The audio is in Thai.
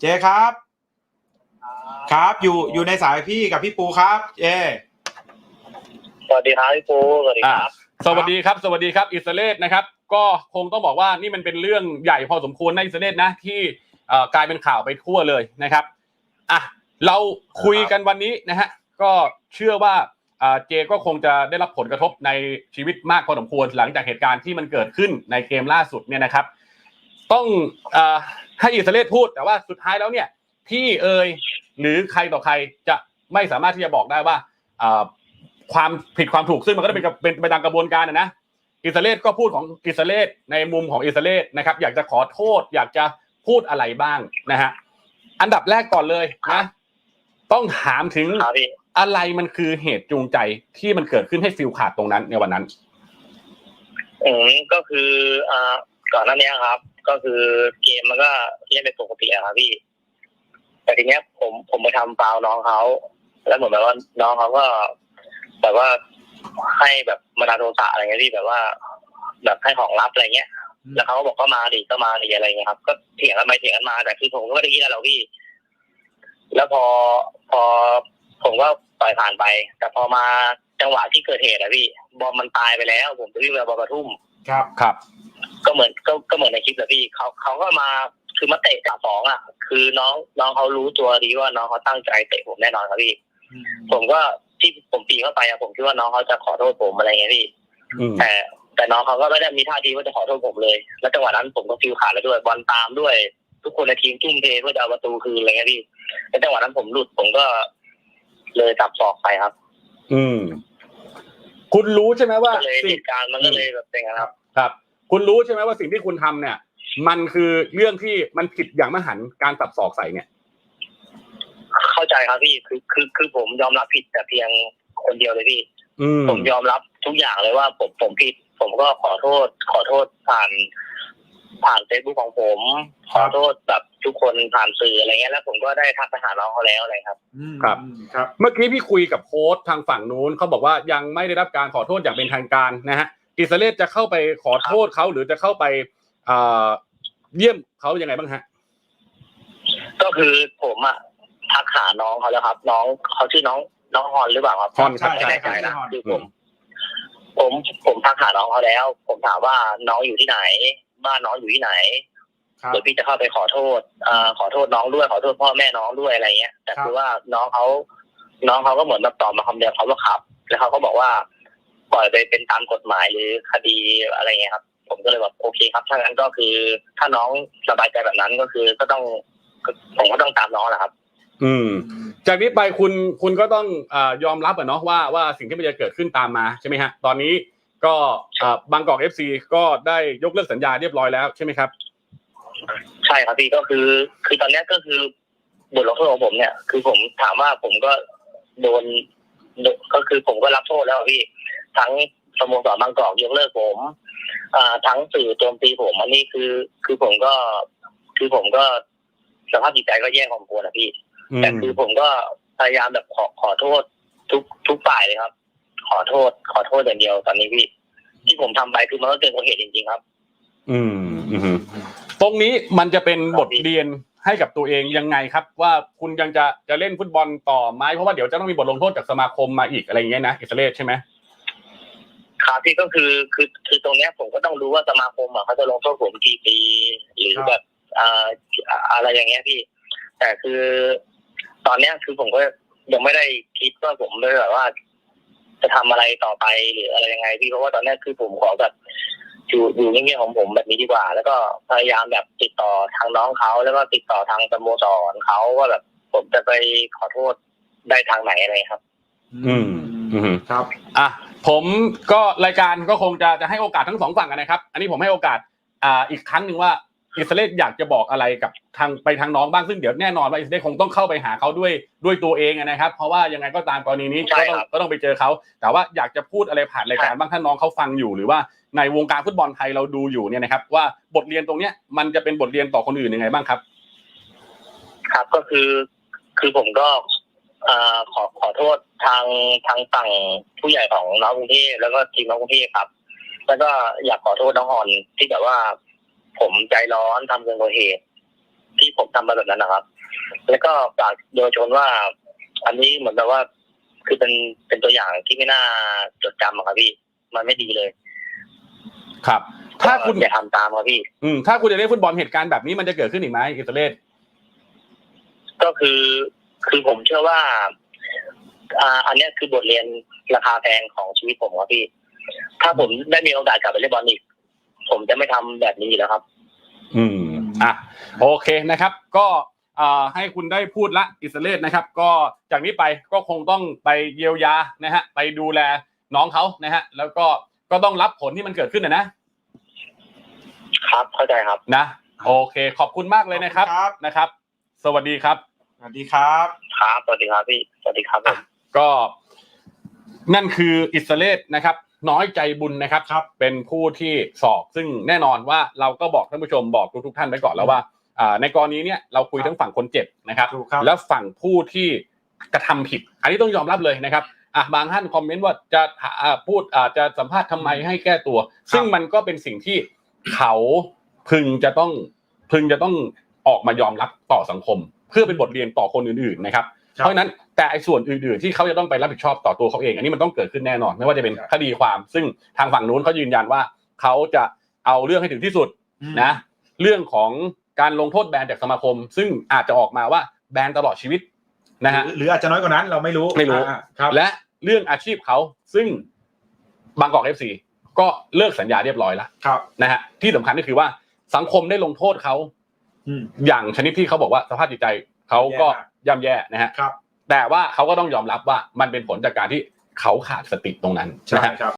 เจครับ ครับอยู่อยู่ในสายพี่กับพี่ปูครับ เจสวัสดีครับพี่ปูสวัสดีครับ สวัสดีครับ สวัสดีครับ อิสราเอลนะครับ ก็คงต้องบอกว่านี่มันเป็นเรื่องใหญ่พอสมควรในอิสราเอลนะ ที่เอ่อกลายเป็นข่าวไปทั่วเลยนะครับอะเราคุยกันวันนี้นะฮะก็เชื่อว่าอ่าเจก็คงจะได้รับผลกระทบในชีวิตมากพอสมควรหลังจากเหตุการณ์ที่มันเกิดขึ้นในเกมล่าสุดเนี่ยนะครับ ต้องอ่าให้อิสราเอลพูด แต่ว่าสุดท้ายแล้วเนี่ยพี่เอ่ยหรือใครต่อใครจะไม่สามารถที่จะบอกได้ว่าอ่าความผิดความถูกซึ่งมันก็ต้องเป็นกระเป็นไปตามกระบวนการนะนะอิสราเอลก็พูดของอิสราเอลในมุมของอิสราเอลนะครับ อยากจะขอโทษ อยากจะพูดอะไรบ้างนะฮะอันดับแรกก่อนเลยนะต้องถามถึงครับพี่อะไรมันคือเหตุจูงใจที่มันเกิดขึ้นให้ฟิลขาดตรงนั้นในวันนั้นอืมก็คืออ่าก่อนหน้านี้ครับ ก็คือเกมมันก็เล่นเป็นปกติอะครับพี่ แต่ทีเนี้ยผมผมไปทำฟาวล์น้องเขา แล้วเหมือนแบบว่าน้องเขาก็แบบว่าให้แบบมาดาโทสะอะไรเงี้ยพี่แบบว่า แบบให้ของลับอะไรเงี้ย แล้วเขาก็บอกก็มาดิก็มาดิอะไรเงี้ยครับ ก็เถียงกันไปเถียงกันมาแต่คือผมก็ไม่ได้คิดอะไรหรอกพี่ แล้วพอพอผมก็ปล่อยผ่านไป แต่พอมาจังหวะที่เกิดเหตุอะพี่ บอลมันตายไปแล้ว ผมไปวิ่งไปบอลปทุมครับ ครับ ก็เหมือนก็ก็เหมือนในคลิปแหละพี่เขาเขาก็มาคือมาเตะจ่าสองอะ คือน้องน้องเขารู้ตัวดีว่าน้องเขาตั้งใจเตะผมแน่นอนครับพี่ ผมก็ที่ผมปีเข้าไปอะผมคิดว่าน้องเขาจะขอโทษผมอะไรเงี้ยพี่ อืมแต่แต่น้องเขาก็ไม่ได้มีท่าทีว่าจะขอโทษผมเลย แล้วจังหวะนั้นผมก็ฟิลขาดแล้วด้วยบอลตามด้วย ทุกคนในทีมทุ่มเทเพื่อจะเอาประตูคืนอะไรเงี้ยพี่แล้วจังหวะนั้นผมหลุดผมก็ เลยจับศอกไปครับอืม คุณรู้ใช่ไหมว่าก็เลยสิ่เหงตุการณ์มันก็เลยแบบเป็นอย่างนั้นครับ ครับ คุณรู้ใช่ไหมว่าสิ่งที่คุณทำเนี่ย มันคือเรื่องที่มันผิดอย่างมหันต์การตับศอกใส่เนี่ย เข้าใจครับพี่คือคือคือผมยอมรับผิดแต่เพียงคนเดียวเลยพี่อืมผมยอมรับทุกอย่างเลยว่าผมผมผิด ผมก็ขอโทษ ขอโทษผ่านผ่านเฟซบุ๊กของผม ขอโทษแบบทุกคนผ่านสื่ออะไรเงี้ยแล้วผมก็ได้ทักไปหาน้องเขาแล้วอะไรครับครับ ครับ เมื่อกี้พี่คุยกับโค้ชทางฝั่งนู้นเขาบอกว่ายังไม่ได้รับการขอโทษอย่างเป็นทางการนะฮะ อิสราเอลจะเข้าไปขอโทษเขาหรือจะเข้าไปเอ่อเยี่ยมเขายังไงบ้างฮะ ก็คือผมอะทักหาน้องเขาแล้วครับ น้องเขาชื่อน้องน้องฮอนหรือเปล่าครับฮอนครับไม่แน่ใจนะใช่คือผมผมผมทักหาน้องเขาแล้ว ผมถามว่าน้องอยู่ที่ไหน บ้านน้องอยู่ที่ไหนครับเดี๋ยวพี่จะเข้าไปขอโทษอ่าขอโทษน้องด้วยขอโทษพ่อแม่น้องด้วยอะไรเงี้ย แต่ครับคือว่าน้องเขาน้องเขาก็เหมือนแบบตอบมาคำเดียวเขาว่าครับ แล้วเขาก็บอกว่า ปล่อยไปเป็นตามกฎหมายหรือคดีอะไรเงี้ยครับ ผมก็เลยแบบโอเคครับถ้างั้นก็คือ ถ้าน้องสบายใจแบบนั้นก็คือก็ต้องผมก็ต้องตามน้องแหละครับ อืม จากนี้ไปคุณคุณก็ต้องเอ่อยอมรับอะเนาะว่าว่าสิ่งที่มันจะเกิดขึ้นตามมาใช่ไหมฮะ ตอนนี้ก็เอ่อบางกอกเอฟซีก็ได้ยกเลิกสัญญาเรียบร้อยแล้วใช่ไหมครับ ใช่ครับพี่ก็คือ คือตอนเนี้ยก็คือบทลงโทษของผมเนี่ย คือผมถามว่าผมก็โดนโดนก็คือผมก็รับโทษแล้วอะพี่ ทั้งสโมสรบางกอกยกเลิกผมอ่าทั้งสื่อโจมตีผมอันนี้คือคือผมก็ คือผมก็สภาพจิตใจก็แย่ของควรนะพี่อืมแต่คือผมก็พยายามแบบขอขอโทษทุกทุกฝ่ายเลยครับ ขอโทษ ขอโทษอย่างเดียวตอนนี้พี่ ที่ผมทำไปคือมันก็เกินกว่าเหตุจริงๆครับ อืมอืมตรงนี้มันจะเป็นบทเรียนให้กับตัวเองยังไงครับ ว่าคุณยังจะจะเล่นฟุตบอลต่อไหมเพราะว่าเดี๋ยวจะต้องมีบทลงโทษจากสมาคมมาอีกอะไรอย่างเงี้ยนะอิสราเอลใช่ไหม ครับพี่ก็คือคือคือตรงเนี้ยผมก็ต้องรู้ว่าสมาคมอะเขาจะลงโทษผมกี่ปีหรือครับแบบอ่าอะไรอย่างเงี้ยพี่ แต่คือ ตอนเนี้ยคือผมก็ยังไม่ได้คิดว่าผมเลยแบบว่า จะทำอะไรต่อไปหรืออะไรยังไงพี่เพราะว่าตอนเนี้ยคือผมขอแบบอยู่อยู่เงียบๆของผมแบบนี้ดีกว่า แล้วก็พยายามแบบติดต่อทางน้องเขาแล้วก็ติดต่อทางสโมสรเขาว่าแบบผมจะไปขอโทษได้ทางไหนอะไรครับ อืม อืมครับ อะ ผมก็รายการก็คงจะจะให้โอกาสทั้งสองฝั่งกันนะครับ อันนี้ผมให้โอกาสอ่าอีกครั้งหนึ่งว่าอิสราเอลอยากจะบอกอะไรกับทางไปทางน้องบ้างซึ่งเดี๋ยวแน่นอนว่าอิสราเอลคงต้องเข้าไปหาเขาด้วยด้วยตัวเองอะนะครับ เพราะว่ายังไงก็ตามกรณีนี้ใช่ก็ต้องครับก็ต้องไปเจอเขา แต่ว่าอยากจะพูดอะไรผ่านรายการบ้างถ้าน้องเขาฟังอยู่ หรือว่าในวงการฟุตบอลไทยเราดูอยู่เนี่ยนะครับ ว่าบทเรียนตรงเนี้ยมันจะเป็นบทเรียนต่อคนอื่นยังไงบ้างครับ ครับก็คือคือผมก็เอ่อขอขอโทษทางทางฝั่งผู้ใหญ่ของน้องกรุงเทพแล้วก็ทีมน้องกรุงเทพครับ แล้วก็อยากขอโทษน้องฮอนที่แบบว่า ผมใจร้อนทำเกินกว่าเหตุที่ผมทำมาแบบนั้นนะครับ แล้วก็ฝากเยาวชนว่า อันนี้เหมือนแบบว่า คือเป็นเป็นตัวอย่างที่ไม่น่าจดจำอะครับพี่ มันไม่ดีเลย ครับ ถ้าคุณอย่าทำตามครับพี่ อืมถ้าคุณจะเล่นฟุตบอลเหตุการณ์แบบนี้มันจะเกิดขึ้นอีกไหมอิสราเอลก็คือ คือผมเชื่อว่า อ่า อันเนี้ยคือบทเรียนราคาแพงของชีวิตผมครับพี่ ถ้าผมได้มีโอกาสกลับไปเล่นบอลอีก ผมจะไม่ทำแบบนี้อยู่แล้วครับ อืม อะ โอเคนะครับ ก็อ่าให้คุณได้พูดละอิสราเอลนะครับ ก็จากนี้ไปก็คงต้องไปเยียวยานะฮะ ไปดูแลน้องเขานะฮะ แล้วก็ก็ต้องรับผลที่มันเกิดขึ้นนะนะครับเข้าใจครับนะ โอเค ขอบคุณมากเลยนะครับขอบคุณครับนะครับ สวัสดีครับ สวัสดีครับครับสวัสดีครับพี่สวัสดีครับผมก็ นั่นคืออิสราเอลนะครับ น้อยใจบุญนะครับครับ เป็นผู้ที่สอบซึ่งแน่นอนว่าเราก็บอกท่านผู้ชมบอกทุกๆท่านไปก่อนแล้วว่าอ่าในกรณีเนี้ยเราคุยทั้งฝั่งคนเจ็บนะครับถูกครับแล้วฝั่งผู้ที่กระทำผิด อันนี้ต้องยอมรับเลยนะครับอะบางท่านคอมเมนต์ว่าจะอ่าพูดอาจจะสัมภาษณ์ทำไมให้แก้ตัว ซึ่งมันก็เป็นสิ่งที่เขาพึงจะต้องพึงจะต้องออกมายอมรับต่อสังคมเพื่อเป็นบทเรียนต่อคนอื่นๆนะครับครับเพราะฉะนั้นแต่ไอ้ส่วนอื่นๆที่เขาจะต้องไปรับผิดชอบต่อตัวเขาเอง อันนี้มันต้องเกิดขึ้นแน่นอน ไม่ว่าจะเป็นครับคดีความ ซึ่งทางฝั่งนู้นเขายืนยันว่าเขาจะเอาเรื่องให้ถึงที่สุดอืมนะเรื่องของการลงโทษแบนจากสมาคม ซึ่งอาจจะออกมาว่าแบนตลอดชีวิตนะฮะหรือหรืออาจจะน้อยกว่านั้นเราไม่รู้ไม่รู้อ่าครับและเรื่องอาชีพเขาซึ่งบางกอกเอฟซีก็เลิกสัญญาเรียบร้อยแล้วครับนะฮะที่สำคัญก็คือว่าสังคมได้ลงโทษเขา อืม อย่างชนิดที่เขาบอกว่าสภาพจิตใจเขาก็แย่มากย่ำแย่นะฮะครับ แต่ว่าเขาก็ต้องยอมรับว่ามันเป็นผลจากการที่เขาขาดสติตรงนั้นใช่นะฮะ ครับ